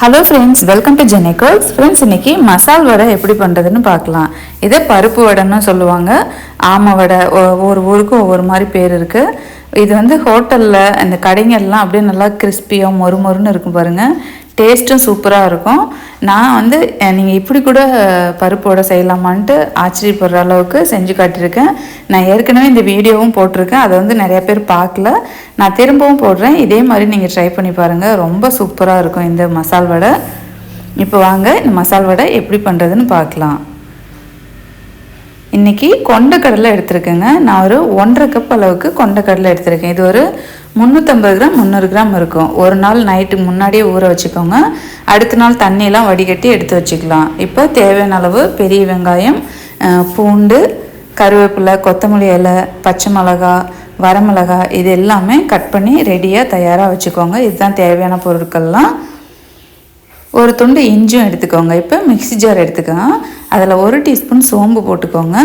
Hello friends welcome to ஜெனிகோல்ஸ் friends இன்னைக்கு மசால் வடை எப்படி பண்ணுறதுன்னு பார்க்கலாம். இதை பருப்பு வடைன்னு சொல்லுவாங்க. ஆமை வடை ஒவ்வொரு ஊருக்கும் ஒவ்வொரு மாதிரி பேர் இருக்குது இது வந்து ஹோட்டலில் அந்த கடைங்கள்லாம் அப்படியே நல்லா கிறிஸ்பியாக மொறு மொறுன்னு இருக்கும் பாருங்கள் டேஸ்ட்டும் சூப்பராக இருக்கும். நான் வந்து நீங்கள் இப்படி கூட பருப்போட பருப்பு வடை செய்யலாமான்ட்டு ஆச்சரியப்படுற அளவுக்கு செஞ்சு காட்டியிருக்கேன். நான் ஏற்கனவே இந்த வீடியோவும் போட்டிருக்கேன். அதை வந்து நிறையா பேர் பார்க்கல. நான் திரும்பவும் போடுறேன். இதே மாதிரி நீங்கள் ட்ரை பண்ணி பாருங்கள் ரொம்ப சூப்பராக இருக்கும் இந்த மசால் வடை. இப்போ வாங்க இந்த மசால் வடை எப்படி பண்ணுறதுன்னு பார்க்கலாம். இன்றைக்கி கொண்டக்கடலை எடுத்திருக்கேங்க. நான் ஒரு ஒன்றரை கப் அளவுக்கு கொண்டக்கடலை எடுத்திருக்கேன். இது ஒரு முந்நூற்றம்பது கிராம் முந்நூறு கிராம் இருக்கும். ஒரு நாள் நைட்டு முன்னாடியே ஊற வச்சுக்கோங்க. அடுத்த நாள் தண்ணியெலாம் வடிகட்டி எடுத்து வச்சுக்கலாம். இப்போ தேவையான அளவு பெரிய வெங்காயம் பூண்டு கருவேப்பிலை கொத்தமல்லி இலை பச்சை மிளகா வரமிளகா இது எல்லாமே கட் பண்ணி ரெடியாக தயாராக வச்சுக்கோங்க. இதுதான் தேவையான பொருட்கள்லாம். ஒரு துண்டு இஞ்சும் எடுத்துக்கோங்க. இப்போ மிக்ஸி ஜார் எடுத்துக்கோங்க அதில் ஒரு டீஸ்பூன் சோம்பு போட்டுக்கோங்க.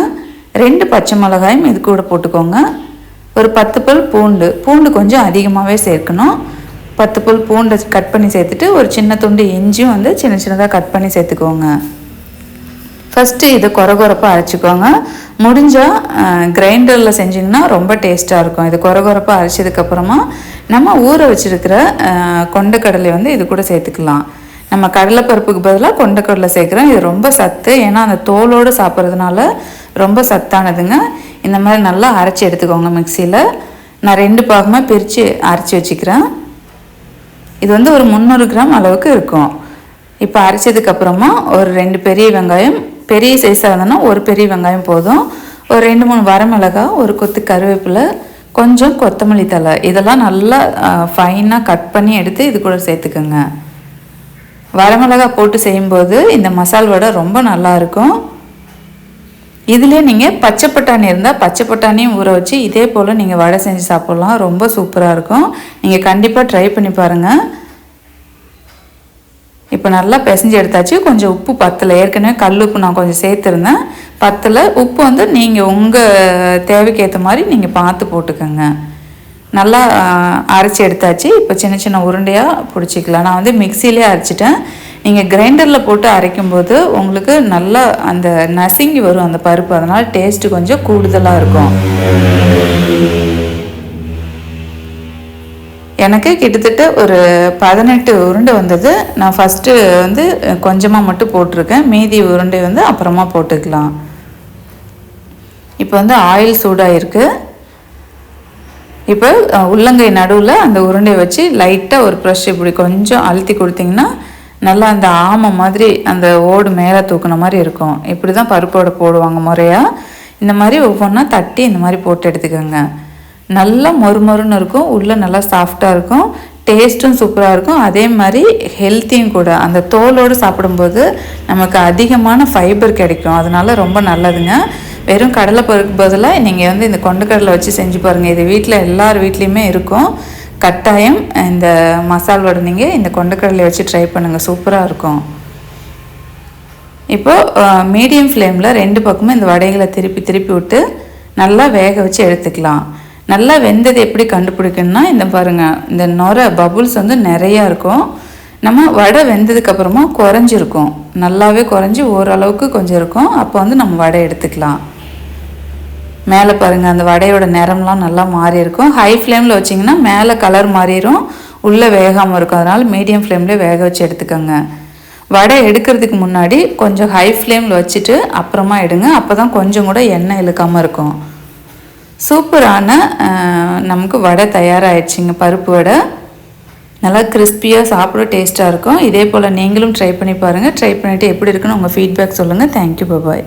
ரெண்டு பச்சை மிளகாயும் இது கூட போட்டுக்கோங்க. ஒரு பத்து பல் பூண்டு பூண்டு கொஞ்சம் அதிகமாகவே சேர்க்கணும். பத்து பல் பூண்டை கட் பண்ணி சேர்த்துட்டு ஒரு சின்ன துண்டு இஞ்சியும் வந்து சின்ன சின்னதாக கட் பண்ணி சேர்த்துக்கோங்க. ஃபஸ்ட்டு இதை குறை குறைப்பாக அரைச்சிக்கோங்க. முடிஞ்சால் கிரைண்டரில் செஞ்சிங்கன்னா ரொம்ப டேஸ்ட்டாக இருக்கும். இது குறை குறைப்பாக அரைச்சதுக்கப்புறமா நம்ம ஊற வச்சுருக்கிற கொண்டக்கடலை வந்து இது கூட சேர்த்துக்கலாம். நம்ம கடலைப்பருப்புக்கு பதிலாக கொண்டக்கடலை சேர்க்குறோம். இது ரொம்ப சத்து. ஏன்னா அந்த தோலோடு சாப்பிட்றதுனால ரொம்ப சத்தானதுங்க. இந்த மாதிரி நல்லா அரைச்சி எடுத்துக்கோங்க மிக்சியில். நான் ரெண்டு பாகமாக பிரித்து அரைச்சி வச்சுக்கிறேன். இது வந்து ஒரு முந்நூறு கிராம் அளவுக்கு இருக்கும். இப்போ அரைச்சதுக்கப்புறமா ஒரு ரெண்டு பெரிய வெங்காயம் பெரிய சைஸாக இருந்ததுன்னா ஒரு பெரிய வெங்காயம் போதும். ஒரு ரெண்டு மூணு வரமிளகா ஒரு கொத்து கருவேப்பிலை கொஞ்சம் கொத்தமல்லி தழை. இதெல்லாம் நல்லா ஃபைனாக கட் பண்ணி எடுத்து இது கூட சேர்த்துக்கோங்க. வரமிளகா போட்டு செய்யும்போது இந்த மசால் வடை ரொம்ப நல்லா இதிலே இதுலேயே நீங்கள் பச்சை பட்டாணி இருந்தால் பச்சை பட்டாணியும் ஊற வச்சு இதே போல் நீங்கள் வடை செஞ்சு சாப்பிட்லாம். ரொம்ப சூப்பராக இருக்கும். நீங்கள் கண்டிப்பாக ட்ரை பண்ணி பாருங்கள் இப்போ நல்லா பிசைஞ்சு எடுத்தாச்சு. கொஞ்சம் உப்பு பத்தலை. ஏற்கனவே கல் உப்பு நான் கொஞ்சம் சேர்த்துருந்தேன். பத்தலை உப்பு வந்து நீங்கள் உங்கள் தேவைக்கு ஏற்ற மாதிரி நீங்கள் பார்த்து போட்டுக்கோங்க. நல்லா அரைச்சி எடுத்தாச்சு. இப்போ சின்ன சின்ன உருண்டையாக பிடிச்சிக்கலாம். நான் வந்து மிக்சிலே அரைச்சிட்டேன். நீங்கள் கிரைண்டரில் போட்டு அரைக்கும்போது உங்களுக்கு நல்லா அந்த நசுங்கி வரும் அந்த பருப்பு. அதனால் டேஸ்ட்டு கொஞ்சம் கூடுதலாக இருக்கும். எனக்கு கிட்டத்தட்ட ஒரு பதினெட்டு உருண்டை வந்தது. நான் ஃபஸ்ட்டு வந்து கொஞ்சமாக மட்டும் போட்டிருக்கேன். மீதி உருண்டை வந்து அப்புறமா போட்டுக்கலாம். இப்போ வந்து ஆயில் சூடாகிருக்கு இப்போ உள்ளங்கை நடுவில் அந்த உருண்டையை வச்சு லைட்டாக ஒரு ப்ரெஷ் இப்படி கொஞ்சம் அழுத்தி கொடுத்தீங்கன்னா நல்லா அந்த ஆமை மாதிரி அந்த ஓடு மேலே தூக்குன மாதிரி இருக்கும். இப்படி தான் பருப்போடு போடுவாங்க முறையாக இந்த மாதிரி ஒவ்வொன்றா தட்டி இந்த மாதிரி போட்டு எடுத்துக்கோங்க. நல்லா மொறுமொறுன்னு இருக்கும். உள்ளே நல்லா சாஃப்டாக இருக்கும். டேஸ்ட்டும் சூப்பராக இருக்கும். அதே மாதிரி ஹெல்த்தியும் கூட. அந்த தோலோடு சாப்பிடும்போது நமக்கு அதிகமான ஃபைபர் கிடைக்கும். அதனால ரொம்ப நல்லதுங்க. வெறும் கடலை பருப்பு பதிலாக நீங்கள் வந்து இந்த கொண்டக்கடலை வச்சு செஞ்சு பாருங்கள் இது வீட்டில் எல்லார் வீட்லேயுமே இருக்கும். கட்டாயம் இந்த மசால் வடை நீங்கள் இந்த கொண்டக்கடலை வச்சு ட்ரை பண்ணுங்கள் சூப்பராக இருக்கும். இப்போது மீடியம் ஃப்ளேமில் ரெண்டு பக்கமும் இந்த வடைகளை திருப்பி திருப்பி விட்டு நல்லா வேக வச்சு எடுத்துக்கலாம். நல்லா வெந்தது எப்படி கண்டுபிடிக்கணும்னா இந்த பாருங்கள் இந்த நொர பபுள்ஸ் வந்து நிறையா இருக்கும். நம்ம வடை வெந்ததுக்கப்புறமா குறைஞ்சிருக்கும். நல்லாவே குறைஞ்சி ஓரளவுக்கு கொஞ்சம் இருக்கும். அப்போ வந்து நம்ம வடை எடுத்துக்கலாம். மேலே பாருங்கள் அந்த வடையோட நிறம்லாம் நல்லா மாறி இருக்கும். ஹை ஃப்ளேமில் வச்சிங்கன்னா மேலே கலர் மாறிடும் உள்ளே வேகாமல் இருக்கும். அதனால் மீடியம் ஃப்ளேம்லேயே வேக வச்சு எடுத்துக்கோங்க. வடை எடுக்கிறதுக்கு முன்னாடி கொஞ்சம் ஹை ஃப்ளேமில் வச்சுட்டு அப்புறமா எடுங்க. அப்போ தான் கொஞ்சம் கூட எண்ணெய் இழுக்காமல் இருக்கும். சூப்பரான நமக்கு வடை தயாராகிடுச்சிங்க பருப்பு வடை. நல்லா கிறிஸ்பியாக சாப்பிட டேஸ்ட்டாக இருக்கும். இதே போல் நீங்களும் ட்ரை பண்ணி பாருங்கள் ட்ரை பண்ணிவிட்டு எப்படி இருக்குன்னு உங்கள் ஃபீட்பேக் சொல்லுங்கள் தேங்க்யூ பபாய்